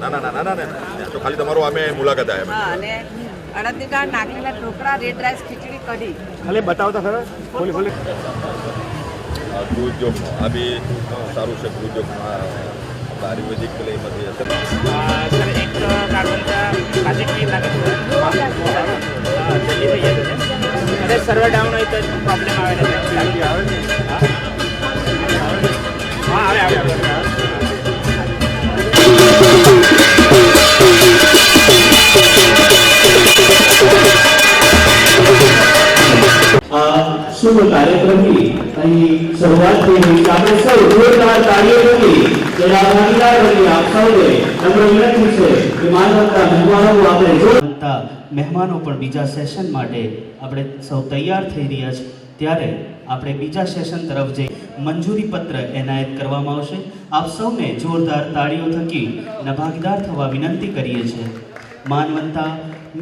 ના ના ના ના ના ના તો ખાલી તમારો અમે મુલાકાત આવ્યા હા અને અડદની દાળ નાખેલા ઢોકળા રેડ રાઈસ ખીચડી કઢી ખાલી બતાવતા ખરા ખોલી ખોલી આ ગૃહ આ બી સારું છે દૂધ જોખમાં આયુર્વેદિક પેલા એમાંથી હશે. સર એક કાગળના પાસેથી લાગે છે. અરે સર્વર ડાઉન હોય તો પ્રોબ્લેમ આવે છે આવે હા આવે આવે આવે. આ શુભ કાર્યક્રમની અહીં શરૂઆત થઈ રહી છે આપણે સૌ જોરદાર તાળીઓથી તેના ભાગીદાર બની આપ સૌને નમ્ર વિનંતી છે કે માનવતા મહેમાનો આપણે જોરદાર મહેમાનો પણ બીજા સેશન માટે આપણે સૌ તૈયાર થઈ રહ્યા છે. ત્યારે આપણે બીજા સેશન તરફ જઈ મંજૂરી પત્ર એનાયત કરવામાં આવશે. આપ સૌને જોરદાર તાળીઓ થકી નભાગીદાર ભાગીદાર થવા વિનંતી કરીએ છીએ. માનવંતા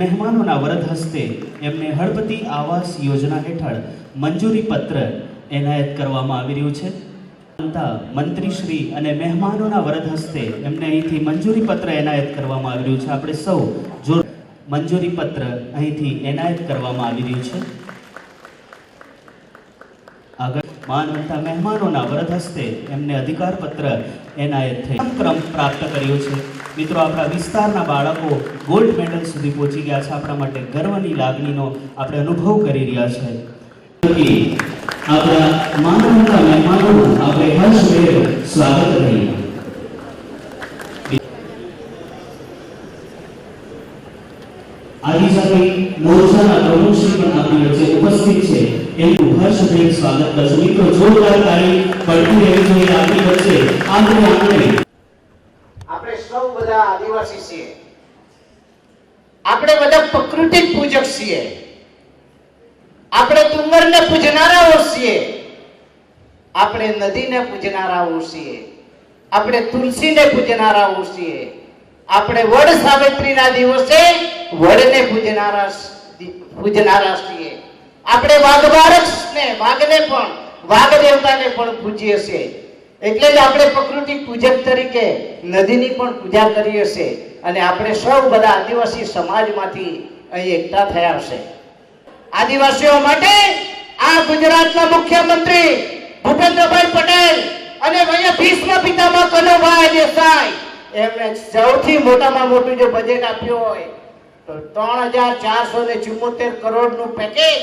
મહેમાનોના વરદ હસ્તે એમને હળપતિ આવાસ યોજના હેઠળ મંજૂરી પત્ર એનાયત કરવામાં આવી રહ્યું છે. મંત્રીશ્રી અને મહેમાનોના વરદ હસ્તે એમને અહીંથી મંજૂરી પત્ર એનાયત કરવામાં આવી રહ્યું છે. આપણે સૌ જોર મંજૂરી પત્ર અહીંથી એનાયત કરવામાં આવી રહ્યું છે. આગળ માનવતા મહેમાનોના વરદ હસ્તે એમને અધિકાર પત્ર એનાયત થઈ. ક્રમ પ્રાપ્ત કર્યો છે. મિત્રો, આપણા વિસ્તારના બાળકો ગોલ્ડ મેડલ સુધી પહોંચી ગયા છે. આપણા માટે ગર્વની લાગણીનો આપણે અનુભવ કરી રહ્યા છે. આપણા માનવતા મહેમાનોનું આપણે હર્ષભેર સ્વાગત કરીએ. આદિજાતિ મોરચાના પ્રમુખશ્રી પણ આપણી વચ્ચે ઉપસ્થિત છે. એમનું હર્ષભેર સ્વાગત કરશું. મિત્રો, જોરદાર તાળી પડતી રહેવી જોઈએ આપણી વચ્ચે. આંગણે આંગણે આપણે સૌ બધા આદિવાસી છીએ. આપણે બધા પ્રકૃતિ પૂજક છીએ. આપણે ડુંગરને પૂજનારાઓ છીએ. આપણે નદીને પૂજનારાઓ છીએ. આપણે તુલસીને પૂજનારાઓ છીએ. આપણે વડ સાવિત્રીના દિવસે વડને પૂજનારા પૂજનારા છીએ આપણે વાઘબારસને, વાઘને પણ વાઘ દેવતાને પણ પૂજીએ છીએ. એટલે જ આપણે પ્રકૃતિ પૂજક તરીકે નદીની પણ પૂજા કરીએ છીએ અને આપણે સૌ બધા આદિવાસી સમાજમાંથી અહીં એકઠા થયા છે. આદિવાસીઓ માટે આ ગુજરાતના મુખ્યમંત્રી ભૂપેન્દ્રભાઈ પટેલ અને અહીંયા ભીષ્મ પિતામાં કનુભાઈ દેસાઈ એમણે સૌથી મોટામાં મોટું જો બજેટ આપ્યું હોય તો ત્રણ હજાર ચારસો ને ચુમ્મોતેર કરોડનું પેકેજ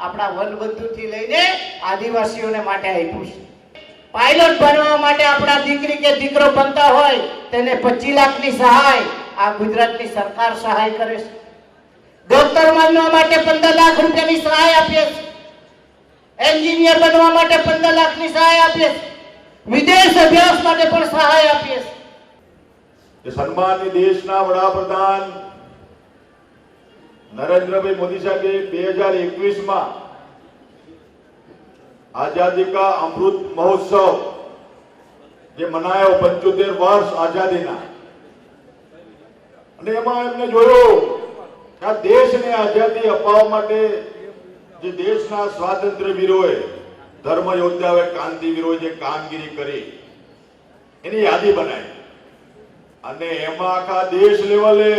આપણા વનબંધુથી લઈને આદિવાસીઓને માટે આપ્યું છે. પાયલોટ બનવા માટે આપણા દીકરી કે દીકરો બનતા હોય તેને પચીસ લાખની સહાય આ ગુજરાતની સરકાર સહાય કરે છે. ડોક્ટર બનવા માટે પંદર લાખ રૂપિયાની સહાય આપીએ છે. એન્જિનિયર બનવા માટે પંદર લાખની સહાય આપીએ છે. વિદેશ અભ્યાસ માટે પણ સહાય આપીએ છે. સન્માનની દેશના વડાપ્રધાન નરેન્દ્રભાઈ મોદી સાહેબે બે હજાર એકવીસમાં આઝાદી કા અમૃત મહોત્સવ જે મનાયો પંચોતેર વર્ષ આઝાદીના. અને એમાં એમને જોયું આ દેશને આઝાદી અપાવવા માટે જે દેશના સ્વાતંત્ર્ય વીરોએ, ધર્મ યોદ્ધાઓએ ક્રાંતિવીરોએ જે કામગીરી કરી, એની યાદી બનાવી. અને એમાં આખા દેશ લેવલે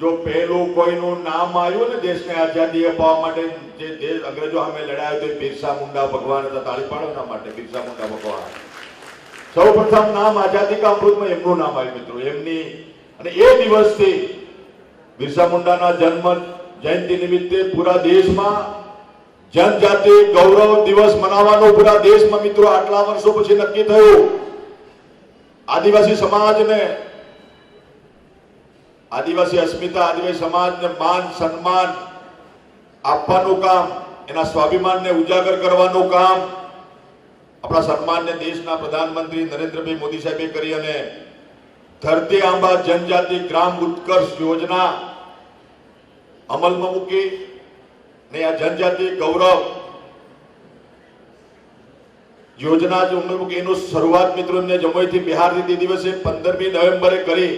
જો પહેલું કોઈનું નામ આવ્યું ને દેશને આઝાદી અપાવવા માટે, જે દેશ અંગ્રેજો સામે લડાયો તો બિરસા મુંડા ભગવાન હતા, તાળી પાડો માટે, બિરસા મુંડા ભગવાન. સૌ પ્રથમ નામ આઝાદી કા અમૃતમાં એમનું નામ આવ્યું મિત્રો, એમની, અને એ દિવસથી બિરસા મુંડાના જન્મ જયંતિ નિમિત્તે પૂરા દેશમાં જનજાતિ ગૌરવ દિવસ મનાવવાનો પૂરા દેશમાં મિત્રો આટલા વર્ષો પછી નક્કી થયું. આદિવાસી સમાજને આદિવાસી અસ્મિતા આદિવાસી સમાજને માન, સન્માન આપવાનું કામ, એના સ્વાભિમાનને ઉજાગર કરવાનું કામ આપણા સન્માનને દેશના પ્રધાનમંત્રી નરેન્દ્રભાઈ મોદી સાહેબે કરી અને ધરતી આંબા જનજાતિ ગ્રામ ઉત્કર્ષ યોજના અમલમાં મૂકી ને આ જનજાતિ ગૌરવ યોજના જો અમલ મૂકી. એનું શરૂઆત મિત્રો એમને જમોઈથી બિહારથી તે દિવસે પંદરમી નવેમ્બરે કરી.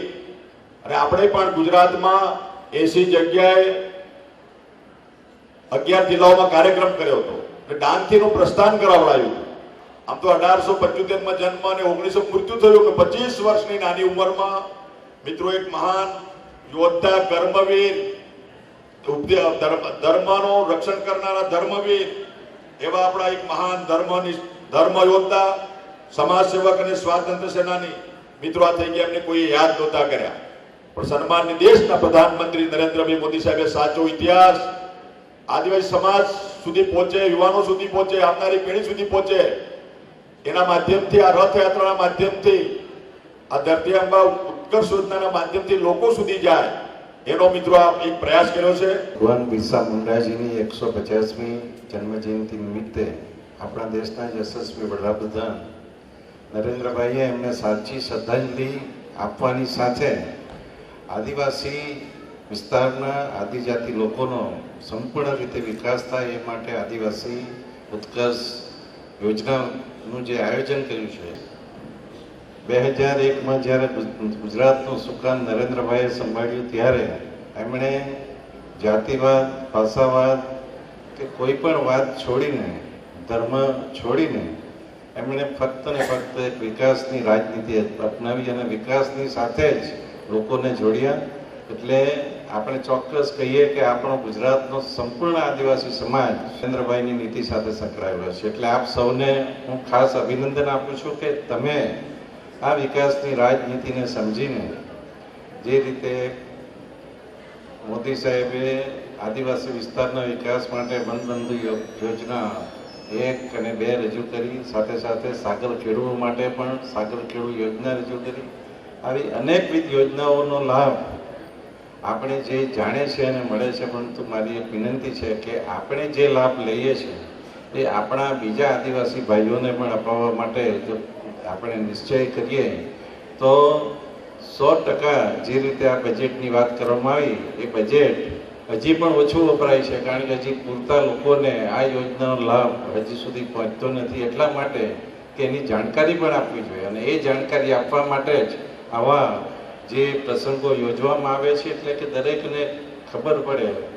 અને આપણે પણ ગુજરાતમાં એસી જગ્યાએ અગિયાર જિલ્લાઓમાં કાર્યક્રમ કર્યો હતો. અને ડાંગથીનું પ્રસ્થાન કરાવડાયું આમ તો અઢારસો પંચોતેરમાં જન્મ અને ઓગણીસો મૃત્યુ થયું કે પચીસ વર્ષની નાની ઉંમરમાં મિત્રો એક મહાન યોદ્ધા કર્મવીર ધર્મનો ધર્મ- ધર્મનું રક્ષણ કરનારા ધર્મવીર એવા આપણા એક મહાન ધર્મની ધર્મ યોદ્ધા સમાજ સેવક અને સ્વાતંત્ર્ય સેનાની મિત્રો આ થઈ ગયા. એમને કોઈ યાદ નહોતા કર્યા. પણ સન્માનની દેશના પ્રધાનમંત્રી નરેન્દ્રભાઈ મોદી સાહેબે સાચો ઇતિહાસ આદિવાસી સમાજ સુધી પહોંચે, યુવાનો સુધી પહોંચે, આવનારી પેઢી સુધી પહોંચે, એના માધ્યમથી, આ રથયાત્રાના માધ્યમથી, આ ધરતી અંબા ઉત્કર્ષ યોજનાના માધ્યમથી લોકો સુધી જાય, એનો મિત્રો આ એક પ્રયાસ કર્યો છે. ભગવાન બિરસા મુંડાજીની એકસો પચાસમી જન્મજયંતિ નિમિત્તે આપણા દેશના યશસ્વી વડાપ્રધાન નરેન્દ્રભાઈએ એમને સાચી શ્રદ્ધાંજલિ આપવાની સાથે આદિવાસી વિસ્તારના આદિજાતિ લોકોનો સંપૂર્ણ રીતે વિકાસ થાય એ માટે આદિવાસી ઉત્કર્ષ યોજનાનું જે આયોજન કર્યું છે, બે હજાર એકમાં જ્યારે ગુજરાતનું સુકાન નરેન્દ્રભાઈએ સંભાળ્યું ત્યારે એમણે જાતિવાદ, ભાષાવાદ કે કોઈ પણ વાત છોડીને, ધર્મ છોડીને એમણે ફક્ત ને ફક્ત એક વિકાસની રાજનીતિ અપનાવી અને વિકાસની સાથે જ લોકોને જોડ્યા. એટલે આપણે ચોક્કસ કહીએ કે આપણો ગુજરાતનો સંપૂર્ણ આદિવાસી સમાજ ચંદ્રભાઈની નીતિ સાથે સંકળાયેલો છે. એટલે આપ સૌને હું ખાસ અભિનંદન આપું છું કે તમે આ વિકાસની રાજનીતિને સમજીને જે રીતે મોદી સાહેબે આદિવાસી વિસ્તારના વિકાસ માટે વનબંધુ યોજના એક અને બે રજૂ કરી, સાથે સાથે સાગર ખેડૂતો માટે પણ સાગર ખેડૂ યોજના રજૂ કરી. આવી અનેકવિધ યોજનાઓનો લાભ આપણે જે જાણે છે અને મળે છે, પરંતુ મારી એક વિનંતી છે કે આપણે જે લાભ લઈએ છીએ એ આપણા બીજા આદિવાસી ભાઈઓને પણ અપાવવા માટે જો આપણે નિશ્ચય કરીએ, તો સો ટકા જે રીતે આ બજેટની વાત કરવામાં આવી, એ બજેટ હજી પણ ઓછું વપરાય છે, કારણ કે હજી પૂરતા લોકોને આ યોજનાનો લાભ હજી સુધી પહોંચતો નથી એટલા માટે કે એની જાણકારી પણ આપવી જોઈએ અને એ જાણકારી આપવા માટે જ આવા જે પ્રસંગો યોજવામાં આવે છે એટલે કે દરેકને ખબર પડે